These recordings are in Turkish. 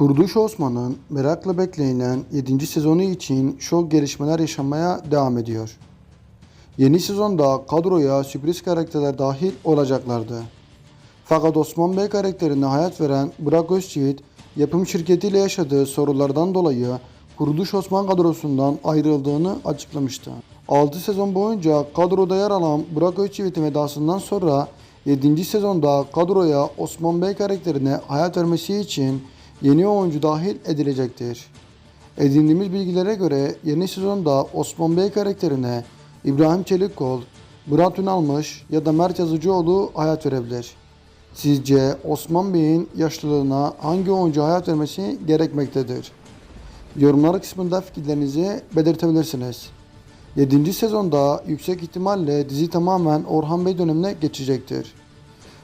Kuruluş Osman'ın merakla beklenen 7. sezonu için şok gelişmeler yaşanmaya devam ediyor. Yeni sezonda kadroya sürpriz karakterler dahil olacaklardı. Fakat Osman Bey karakterine hayat veren Burak Özçivit, yapım şirketiyle yaşadığı sorulardan dolayı Kuruluş Osman kadrosundan ayrıldığını açıklamıştı. 6 sezon boyunca kadroda yer alan Burak Özçivit'in vedasından sonra 7. sezonda kadroya Osman Bey karakterine hayat vermesi için yeni oyuncu dahil edilecektir. Edindiğimiz bilgilere göre yeni sezonda Osman Bey karakterine İbrahim Çelikkol, Murat Ünalmış ya da Mert Yazıcıoğlu hayat verebilir. Sizce Osman Bey'in yaşlılığına hangi oyuncu hayat vermesi gerekmektedir? Yorumlar kısmında fikirlerinizi belirtebilirsiniz. 7. sezonda yüksek ihtimalle dizi tamamen Orhan Bey dönemine geçecektir.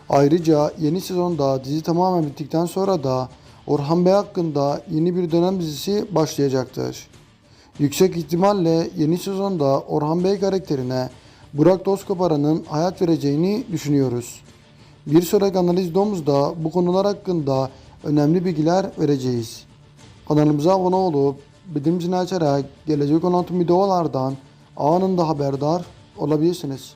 Ayrıca yeni sezonda dizi tamamen bittikten sonra da Orhan Bey hakkında yeni bir dönem dizisi başlayacaktır. Yüksek ihtimalle yeni sezonda Orhan Bey karakterine Burak Tozkoparan'ın hayat vereceğini düşünüyoruz. Bir sonraki analiz videomuzda bu konular hakkında önemli bilgiler vereceğiz. Kanalımıza abone olup bildirim açarak gelecek olan tüm videolardan anında haberdar olabilirsiniz.